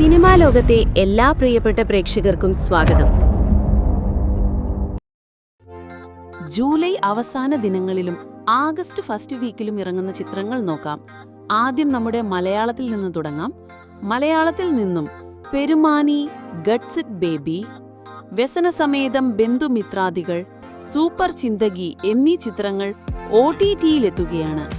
Cinema ലോകത്തെ എല്ലാ പ്രിയപ്പെട്ട പ്രേക്ഷകർക്കും സ്വാഗതം. ജൂലൈ അവസാന ദിനങ്ങളിലും ആഗസ്റ്റ് ഫസ്റ്റ് വീക്കിലും ഇറങ്ങുന്ന ചിത്രങ്ങൾ നോക്കാം. ആദ്യം നമ്മുടെ മലയാളത്തിൽ നിന്ന് തുടങ്ങാം. മലയാളത്തിൽ നിന്നും പെരുമാനി ഗഡ്സിറ്റ് ബേബി വ്യസനസമേതം ബന്ധുമിത്രാദികൾ സൂപ്പർ ചിന്തകി എന്നീ ചിത്രങ്ങൾ ഒ ടി ടിയിലെത്തുകയാണ്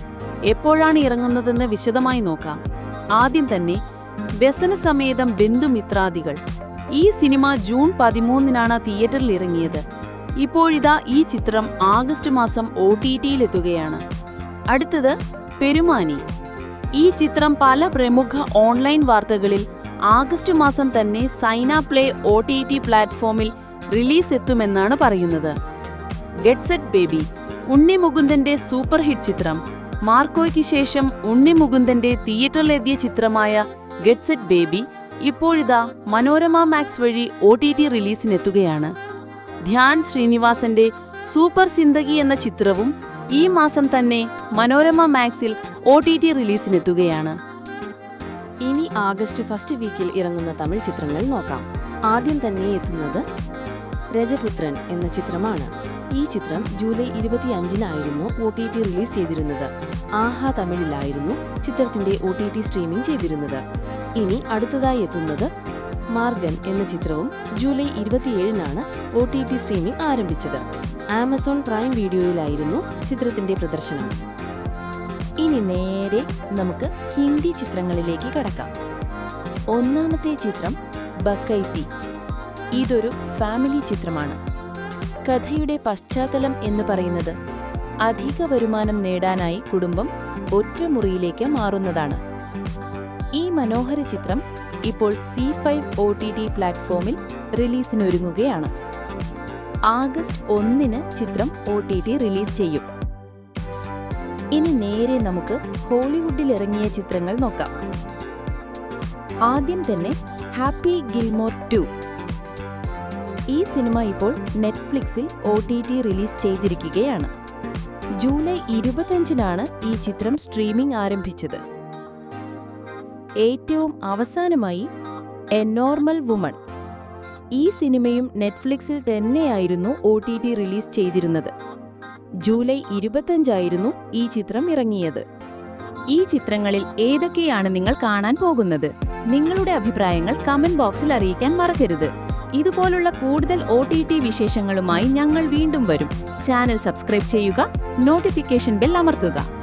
എപ്പോഴാണ് ഇറങ്ങുന്നതെന്ന് വിശദമായി നോക്കാം. ആദ്യം തന്നെ വ്യസനസമേതം ബന്ധുമിത്രാദികൾ. ഈ സിനിമ ജൂൺ പതിമൂന്നിനാണ് തിയേറ്ററിൽ ഇറങ്ങിയത്. ഇപ്പോഴിതാ ഈ ചിത്രം ആഗസ്റ്റ് മാസം ഒ ടി ടിയിലെത്തുകയാണ്. അടുത്തത് പെരുമാനി. ഈ ചിത്രം പല പ്രമുഖ ഓൺലൈൻ വാർത്തകളിൽ ആഗസ്റ്റ് മാസം തന്നെ Saina play O T T പ്ലാറ്റ്ഫോമിൽ റിലീസ് എത്തുമെന്നാണ് പറയുന്നത്. ഗെറ്റ്സെറ്റ് ബേബി ഉണ്ണി മുകുന്ദന്റെ സൂപ്പർ ഹിറ്റ് ചിത്രം മാർക്കോയ്ക്ക് ശേഷം ഉണ്ണി മുകുന്ദന്റെ തിയേറ്ററിലെത്തിയ ചിത്രമായ ഗെറ്റ്സെറ്റ് ബേബി ഇപ്പോഴിതാ മനോരമ മാക്സ് വഴി ഒ ടി ടി റിലീസിനെത്തുകയാണ്. ധ്യാൻ ശ്രീനിവാസന്റെ സൂപ്പർ സിന്ദഗി എന്ന ചിത്രവും ഈ മാസം തന്നെ മനോരമ മാക്സിൽ ഒ ടി ടി റിലീസിനെത്തുകയാണ്. ഇനി ആഗസ്റ്റ് ഫസ്റ്റ് വീക്കിൽ ഇറങ്ങുന്ന തമിഴ് ചിത്രങ്ങൾ നോക്കാം. ആദ്യം തന്നെ എത്തുന്നത് രജപുത്രൻ എന്ന ചിത്രമാണ്. ഈ ചിത്രം ജൂലൈ ഇരുപത്തിയഞ്ചിനായിരുന്നു ഒ ടി ടി റിലീസ് ചെയ്തിരുന്നത്. ആഹാ തമിഴിലായിരുന്നു ചിത്രത്തിന്റെ ഒ ടി ടി സ്ട്രീമിംഗ് ചെയ്തിരുന്നത്. ഇനി അടുത്തതായി എത്തുന്നത് മാർഗൻ എന്ന ചിത്രവും ജൂലൈ ഇരുപത്തിയേഴിനാണ് ഒ ടി ടി സ്ട്രീമിംഗ് ആരംഭിച്ചത്. ആമസോൺ പ്രൈം വീഡിയോയിലായിരുന്നു ചിത്രത്തിന്റെ പ്രദർശനം. ഇനി നേരെ നമുക്ക് ഹിന്ദി ചിത്രങ്ങളിലേക്ക് കടക്കാം. ഒന്നാമത്തെ ചിത്രം ബക്കൈത്തി ഇതൊരു ഫാമിലി ചിത്രമാണ്. കഥയുടെ പശ്ചാത്തലം എന്ന് പറയുന്നത് അധിക വരുമാനം നേടാനായി കുടുംബം ഒറ്റമുറിയിലേക്ക് മാറുന്നതാണ്. ഈ മനോഹര ചിത്രം ഇപ്പോൾ Zee five O T T പ്ലാറ്റ്ഫോമിൽ റിലീസിനൊരുങ്ങുകയാണ്. ആഗസ്റ്റ് ഒന്നിന് ചിത്രം ഒ ടി ടി റിലീസ് ചെയ്യും. ഇനി നേരെ നമുക്ക് ഹോളിവുഡിൽ ഇറങ്ങിയ ചിത്രങ്ങൾ നോക്കാം. ആദ്യം തന്നെ ഹാപ്പി ഗിൽമോർ ടു ഈ സിനിമ ഇപ്പോൾ നെറ്റ്ഫ്ലിക്സിൽ ഒ ടി ടി റിലീസ് ചെയ്തിരിക്കുകയാണ്. ജൂലൈ ഇരുപത്തഞ്ചിനാണ് ഈ ചിത്രം സ്ട്രീമിംഗ് ആരംഭിച്ചത്. ഏറ്റവും അവസാനമായി എ നോർമൽ വുമൺ. ഈ സിനിമയും നെറ്റ്ഫ്ലിക്സിൽ തന്നെയായിരുന്നു ഒ ടി ടി റിലീസ് ചെയ്തിരുന്നത്. ജൂലൈ ഇരുപത്തഞ്ചായിരുന്നു ഈ ചിത്രം ഇറങ്ങിയത്. ഈ ചിത്രങ്ങളിൽ ഏതൊക്കെയാണ് നിങ്ങൾ കാണാൻ പോകുന്നത്? നിങ്ങളുടെ അഭിപ്രായങ്ങൾ കമന്റ് ബോക്സിൽ അറിയിക്കാൻ മറക്കരുത്. ഇതുപോലുള്ള കൂടുതൽ ഒ ടി ടി വിശേഷങ്ങളുമായി ഞങ്ങൾ വീണ്ടും വരും. ചാനൽ സബ്സ്ക്രൈബ് ചെയ്യുക നോട്ടിഫിക്കേഷൻ ബെൽ അമർത്തുക.